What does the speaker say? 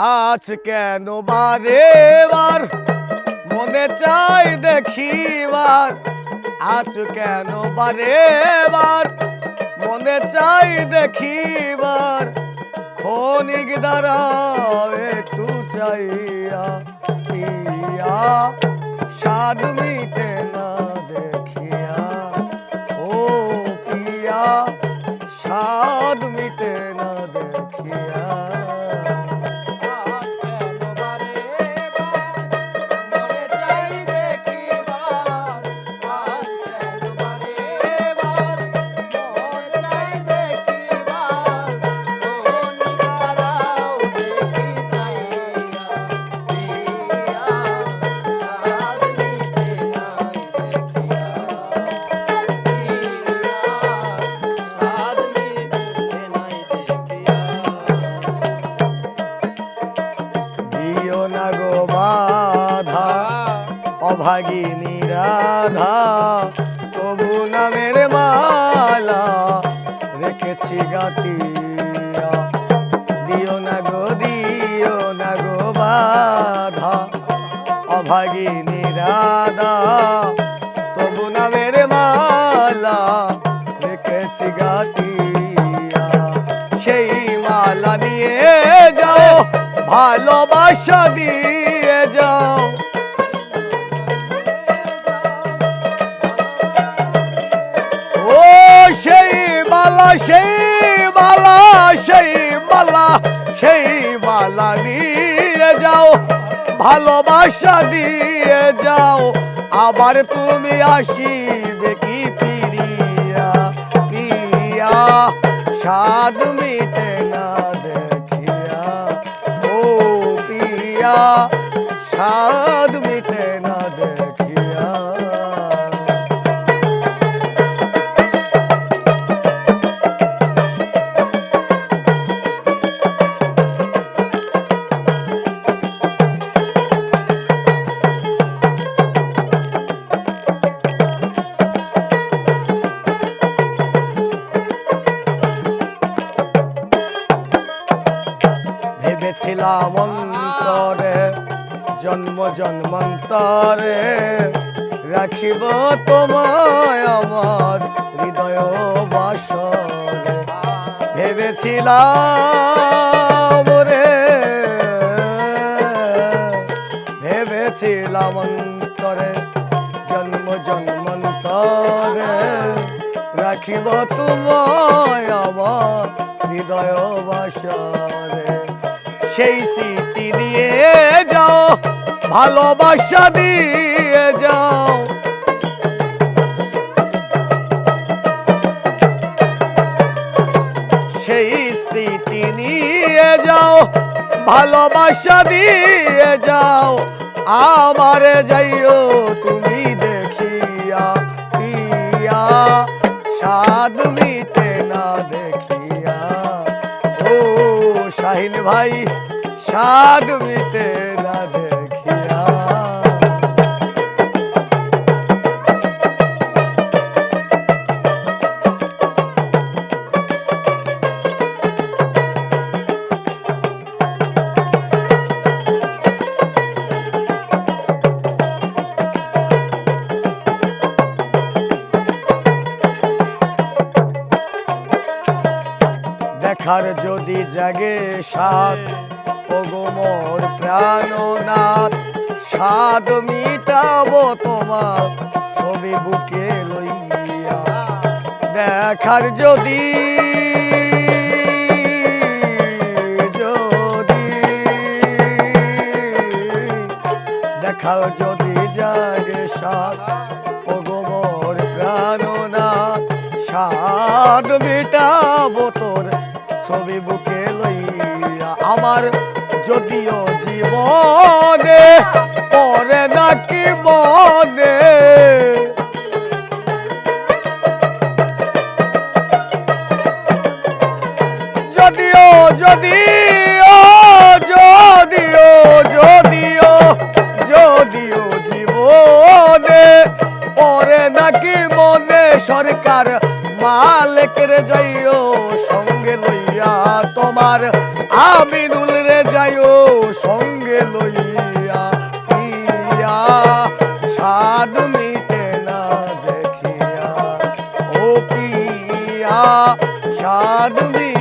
আজ কেন বারে বার? মনে চাই দেখিবার আজ কেন বারে বার? মনে চাই দেখিবার ক্ষণিক দাঁড়াও একটু চাইয়া ইয়া স্বাদ মিটে না দেখিয়া অভাগিনী রাধা, তবু নামের মালা রেখেছি গাতিয়া দিও না গো, দিও না গো বাধা, অভাগিনী রাধা, তবু নামের মালা রেখেছি গাতিয়া সেই মালা নিয়ে যাও, ভালোবাসা দিয়ে সেই মালা সেই মালা সেই দিয়ে যাও, ভালোবাসা দিয়ে যাও। আবার তুমি আসিবে কি ফিরিয়া পিয়া স্বাদ মিটে না দেখিয়া। ও পিয়া স্বাদ মিটে না ভেবেছিলাম অন্তরে জন্ম জন্মান্তরে রাখিব তোমায় আমার হৃদয় বাসরে। ভেবেছিলাম রে, ভেবেছিলাম অন্তরে, জন্ম জন্মান্তরে রাখিব তোমায় আমার হৃদয় বাসরে। সেই স্মৃতি নিয়ে যাও, ভালোবাসা দিয়ে যাও। সেই স্মৃতি নিয়ে যাও, ভালোবাসা দিয়ে যাও। আমার যাইও মিটে না দেখিয়া দেখার যদি জাগে সাত ওগোমর প্রাণনাথ স্বাদ মিটাবো তোমার, ছবি বুকে লইয়া। দেখার যদি যদি, দেখার যদি জাগে সাত ওগোমর প্রাণনাথ স্বাদ মিটাবো তোর, ছবি বুকে লইয়া। আমার যদিও জীবনে পরে নাকি মনে। যদিও যদিও যদিও যদিও যদিও জীবনে পরে নাকি মনে। সরকার মালিকের যাইও Já dormi.